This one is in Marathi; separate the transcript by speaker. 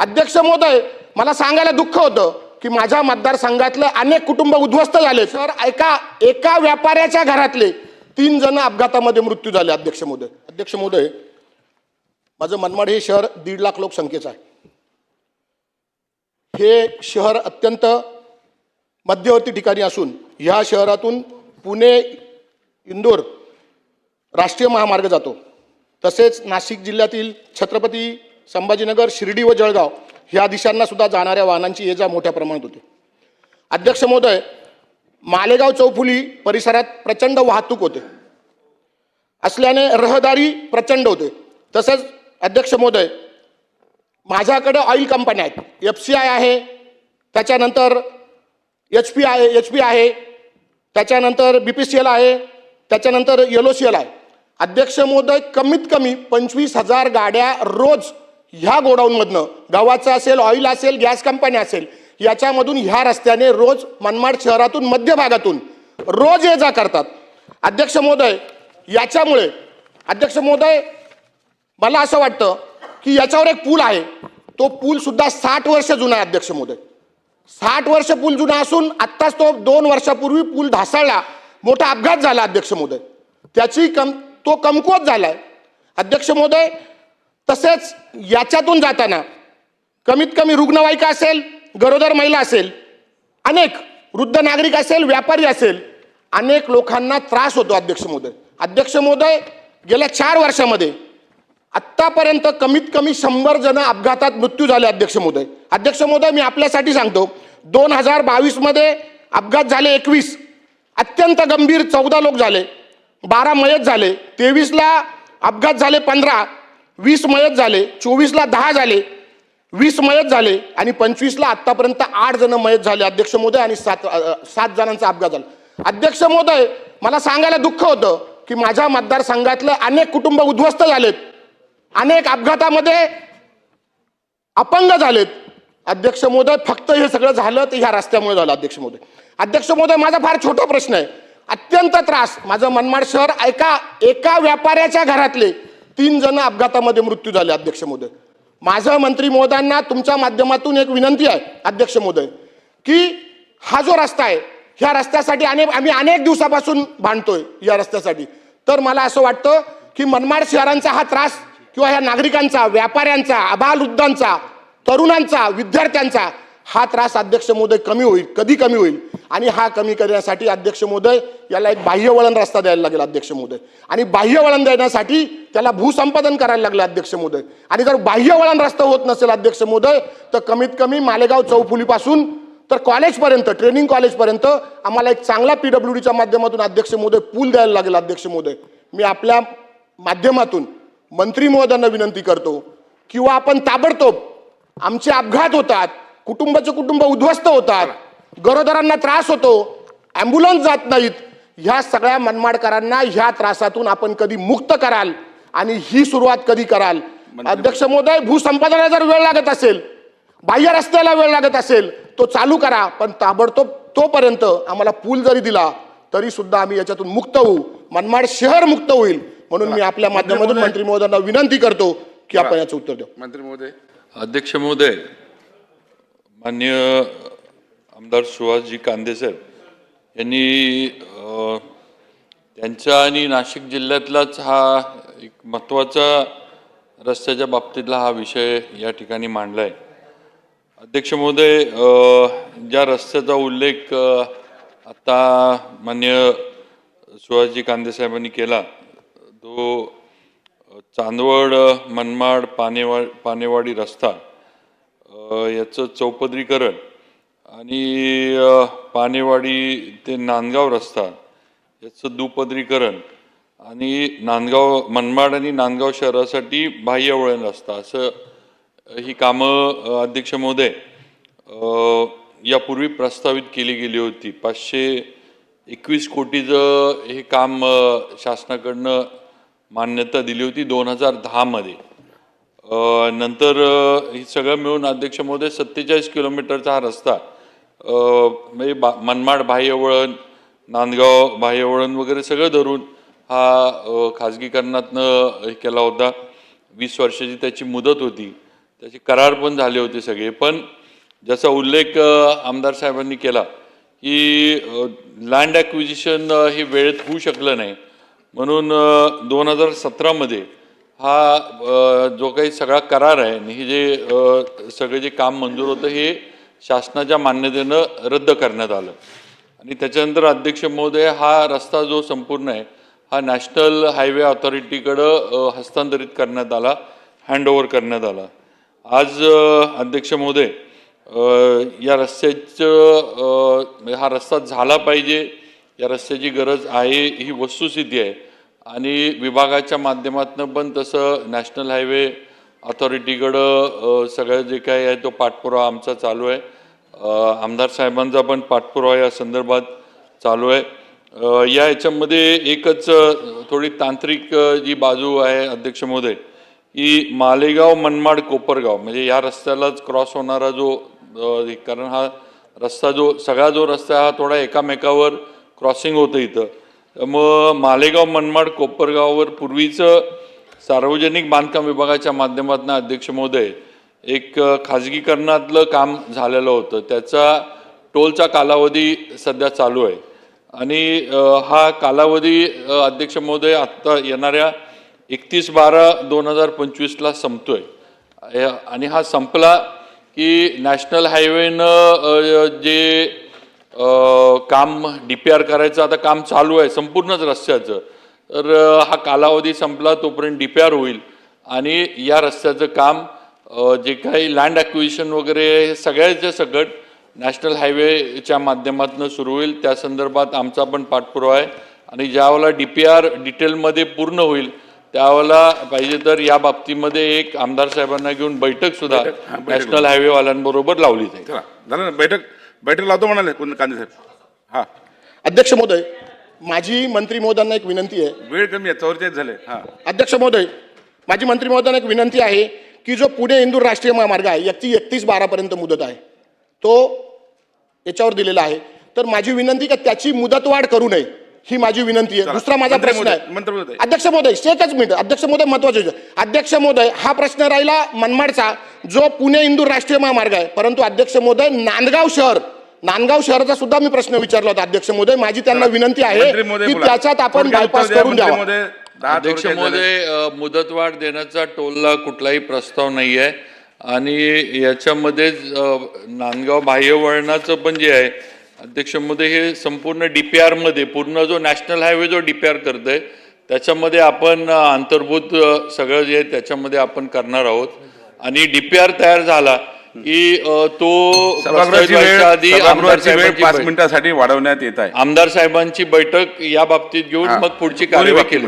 Speaker 1: अध्यक्ष महोदय मला सांगायला दुःख होतं की माझ्या मतदारसंघातले अनेक कुटुंब उद्ध्वस्त झाले सर एका एका व्यापाऱ्याच्या घरातले तीन जण अपघातामध्ये मृत्यू झाले अध्यक्ष महोदय. अध्यक्ष महोदय माझं मनमाड हे शहर दीड लाख लोकसंख्येचं आहे. हे शहर अत्यंत मध्यवर्ती ठिकाणी असून ह्या शहरातून पुणे इंदोर राष्ट्रीय महामार्ग जातो. तसेच नाशिक जिल्ह्यातील छत्रपती संभाजीनगर शिर्डी व जळगाव ह्या दिशांना सुद्धा जाणाऱ्या वाहनांची ये जा मोठ्या प्रमाणात होते. अध्यक्ष महोदय मालेगाव चौफुली परिसरात प्रचंड वाहतूक होते. असल्याने रहदारी प्रचंड होते. तसंच अध्यक्ष महोदय माझ्याकडे ऑइल कंपन्या आहेत. एफ सी आय आहे त्याच्यानंतर एच पी आहे एच पी आहे त्याच्यानंतर बी पी सी एल आहे त्याच्यानंतर येलो सी एल आहे. अध्यक्ष महोदय कमीत कमी पंचवीस हजार गाड्या रोज ह्या गोडाऊनमधनं गव्हाचं असेल ऑइल असेल गॅस कंपन्या असेल याच्यामधून ह्या रस्त्याने रोज मनमाड शहरातून मध्य भागातून रोज ये जा करतात. अध्यक्ष महोदय याच्यामुळे अध्यक्ष महोदय मला असं वाटतं की याच्यावर एक पूल आहे. तो पूल सुद्धा साठ वर्ष जुना आहे अध्यक्ष महोदय. साठ वर्ष पूल जुना असून आत्ताच तो दोन वर्षापूर्वी पूल ढासळला. मोठा अपघात झाला अध्यक्ष महोदय. त्याची कम तो कमकुवत झालाय. अध्यक्ष महोदय तसेच याच्यातून जाताना कमीत कमी रुग्णवाहिका असेल गरोदर महिला असेल अनेक वृद्ध नागरिक असेल व्यापारी असेल अनेक लोकांना त्रास होतो अध्यक्ष महोदय. अध्यक्ष महोदय गेल्या चार वर्षामध्ये आत्तापर्यंत कमीत कमी शंभर जण अपघातात मृत्यू झाले अध्यक्ष महोदय. अध्यक्ष महोदय मी आपल्यासाठी सांगतो दोन हजार बावीसमध्ये अपघात झाले एकवीस. अत्यंत गंभीर चौदा लोक झाले बारा मयत झाले तेवीसला अपघात झाले पंधरा. वीस मयत झाले चोवीसला दहा झाले वीस मयत झाले आणि पंचवीसला आत्तापर्यंत आठ जण मयत झाले. अध्यक्ष महोदय आणि सात सात जणांचा अपघात झाला. अध्यक्ष महोदय मला सांगायला दुःख होतं की माझ्या मतदारसंघातले अनेक कुटुंब उद्ध्वस्त झालेत. अनेक अपघातामध्ये अपंग झालेत. अध्यक्ष महोदय फक्त हे सगळं झालं ते ह्या रस्त्यामुळे झालं अध्यक्ष महोदय. अध्यक्ष महोदय माझा फार छोटा प्रश्न आहे. अत्यंत त्रास. माझं मनमाड शहर एका एका व्यापाऱ्याच्या घरातले तीन जण अपघातामध्ये मृत्यू झाले अध्यक्ष महोदय. माझं मंत्री महोदयांना तुमच्या माध्यमातून एक विनंती आहे अध्यक्ष महोदय की हा जो रस्ता आहे ह्या रस्त्यासाठी अनेक आम्ही अनेक दिवसापासून भांडतोय या रस्त्यासाठी. तर मला असं वाटतं की मनमाड शहरांचा हा त्रास किंवा ह्या नागरिकांचा व्यापाऱ्यांचा आबालवृद्धांचा तरुणांचा विद्यार्थ्यांचा हा त्रास अध्यक्ष महोदय कमी होईल कधी कमी होईल? आणि हा कमी करण्यासाठी अध्यक्ष महोदय याला एक बाह्यवळण रस्ता द्यायला लागेल अध्यक्ष महोदय. आणि बाह्यवळण देण्यासाठी त्याला भूसंपादन करायला लागलं अध्यक्ष महोदय. आणि जर बाह्यवळण रस्ता होत नसेल अध्यक्ष महोदय तर कमीत कमी मालेगाव चौफुलीपासून तर कॉलेजपर्यंत ट्रेनिंग कॉलेजपर्यंत आम्हाला एक चांगला पी डब्ल्यू डीच्या माध्यमातून अध्यक्ष महोदय पूल द्यायला लागेल अध्यक्ष महोदय. मी आपल्या माध्यमातून मंत्री महोदयांना विनंती करतो किंवा आपण ताबडतोब आमचे अपघात होतात कुटुंबाचे कुटुंब उद्ध्वस्त होतात गरोदरांना त्रास होतो ॲम्ब्युलन्स जात नाहीत ह्या सगळ्या मनमाडकरांना ह्या त्रासातून आपण कधी मुक्त कराल आणि ही सुरुवात कधी कराल? अध्यक्ष महोदय भूसंपादनाला जर वेळ लागत असेल बाह्य रस्त्याला वेळ लागत असेल तो चालू करा पण ताबडतोब तोपर्यंत आम्हाला पूल जरी दिला तरी सुद्धा आम्ही याच्यातून मुक्त होऊ. मनमाड शहर मुक्त होईल म्हणून मी आपल्या माध्यमातून मंत्री महोदयांना विनंती करतो की आपण याचं उत्तर द्या
Speaker 2: मंत्री महोदय.
Speaker 3: अध्यक्ष महोदय मान्य आमदार सुहासजी कांदेसाहेब यांनी त्यांचा आणि नाशिक जिल्ह्यातलाच हा एक महत्त्वाचा रस्त्याच्या बाबतीतला हा विषय या ठिकाणी मांडला आहे अध्यक्ष महोदय ज्या रस्त्याचा उल्लेख आता मान्य सुहासजी कांदेसाहेबांनी केला तो चांदवड मनमाड पानेवा पानेवाडी रस्ता याचं चौपदरीकरण आणि पानेवाडी ते नांदगाव रस्ता याचं दुपदरीकरण आणि नांदगाव मनमाड आणि नांदगाव शहरासाठी बाह्य वळण रस्ता असं ही कामं अध्यक्ष महोदय यापूर्वी प्रस्तावित केली गेली होती. पाचशे एकवीस कोटीचं हे काम शासनाकडनं मान्यता दिली होती दोन हजार दहामध्ये. नंतर हे सगळं मिळून अध्यक्ष महोदय सत्तेचाळीस किलोमीटरचा हा रस्ता म्हणजे बा मनमाड बाह्यवळण नांदगाव बाह्यवळण वगैरे सगळं धरून हा खाजगीकरणातनं हे केला होता. वीस वर्षाची त्याची मुदत होती. त्याचे करार पण झाले होते सगळे. पण ज्याचा उल्लेख आमदार साहेबांनी केला की लँड ॲक्विजिशन हे वेळेत होऊ शकलं नाही. म्हणून दोन हजार सतरामध्ये हा जो काही सगळा करार आहे आणि हे जे सगळे जे काम मंजूर होतं हे शासनाच्या मान्यतेनं रद्द करण्यात आलं. आणि त्याच्यानंतर अध्यक्ष महोदय हा रस्ता जो संपूर्ण आहे हा नॅशनल हायवे ऑथॉरिटीकडं हस्तांतरित करण्यात आला हँडओव्हर करण्यात आला. आज अध्यक्ष महोदय या रस्त्याचं म्हणजे हा रस्ता झाला पाहिजे या रस्त्याची गरज आहे ही वस्तुस्थिती आहे. आणि विभागाच्या माध्यमातून पण तसं नॅशनल हायवे ऑथॉरिटीकडं सगळं जे काही आहे तो पाठपुरावा आमचा चालू आहे. आमदार साहेबांचा पण पाठपुरावा या संदर्भात चालू आहे. या याच्यामध्ये एकच थोडी तांत्रिक जी बाजू आहे अध्यक्ष महोदय की मालेगाव मनमाड कोपरगाव म्हणजे या रस्त्यालाच क्रॉस होणारा जो कारण हा रस्ता जो सगळा जो रस्ता हा थोडा एकामेकावर क्रॉसिंग होतं इथं. मग मालेगाव मनमाड कोपरगाववर पूर्वीचं सार्वजनिक बांधकाम विभागाच्या माध्यमातून अध्यक्ष महोदय एक खाजगीकरणातलं काम झालेलं होतं. त्याचा टोलचा कालावधी सध्या चालू आहे. आणि हा कालावधी अध्यक्ष महोदय आत्ता येणाऱ्या एकतीस बारा दोन हजार पंचवीसला संपतो आहे आणि हा संपला की नॅशनल हायवेनं जे काम डी पी आर करायचं आता काम चालू आहे संपूर्णच रस्त्याचं. तर हा कालावधी संपला तोपर्यंत डी पी आर होईल. आणि या रस्त्याचं काम जे काही लँड ॲक्विजिशन वगैरे हे सगळ्याचं सगळं नॅशनल हायवेच्या माध्यमातून सुरू होईल. त्या संदर्भात आमचा पण पाठपुरावा आहे. आणि ज्यावेळेला डी पी आर डिटेलमध्ये पूर्ण होईल त्यावेळेला पाहिजे तर या बाबतीमध्ये एक आमदार साहेबांना घेऊन बैठक सुद्धा नॅशनल हायवेवाल्यांबरोबर लावली जाईल.
Speaker 2: चला. झालं ना बैठक बैठक लावतो म्हणाले कोण कांदे साहेब. हा.
Speaker 1: अध्यक्ष महोदय माझी मंत्री महोदयांना एक विनंती आहे.
Speaker 2: वेळ कमी आहे झाले. हा.
Speaker 1: अध्यक्ष महोदय माझी मंत्री महोदयांना एक विनंती आहे की जो पुणे इंदूर राष्ट्रीय महामार्ग आहे याची एकतीस बारापर्यंत मुदत आहे. तो याच्यावर दिलेला आहे. तर माझी विनंती का त्याची मुदतवाढ करू नये ही माझी विनंती आहे.
Speaker 2: चला.
Speaker 1: दुसरा माझा
Speaker 2: मंत्री
Speaker 1: प्रश्न
Speaker 2: महोदय,
Speaker 1: आहे
Speaker 2: महोदय.
Speaker 1: अध्यक्ष महोदय एकच मिनिट. अध्यक्ष महोदय महत्त्वाचे अध्यक्ष महोदय हा प्रश्न राहिला मनमाडचा जो पुणे इंदूर राष्ट्रीय महामार्ग आहे. परंतु अध्यक्ष महोदय नांदगाव शहर नांदगाव शहराचा सुद्धा मी प्रश्न विचारला होता अध्यक्ष महोदय. माझी त्यांना विनंती आहे की. त्याच्यात आपण बायपास
Speaker 2: द्या,
Speaker 1: करून द्यावा.
Speaker 3: अध्यक्ष अ, मुदतवाढ देण्याचा टोलला कुठलाही प्रस्ताव नाही आहे आणि याच्यामध्ये नांदगाव बाह्य वळणाचं पण जे आहे अध्यक्ष महोदय हे संपूर्ण डी पी आरमध्ये पूर्ण जो नॅशनल हायवे जो डी पी आर करतोय त्याच्यामध्ये आपण अंतर्भूत सगळं जे आहे त्याच्यामध्ये आपण करणार आहोत. आणि डी पी आर तयार झाला की तो आधी आमदार साहेबांची
Speaker 2: पाच मिनिटासाठी वाढवण्यात येत आहे
Speaker 3: आमदार साहेबांची बैठक या बाबतीत घेऊन. मग पुढची कार्यवाही. केली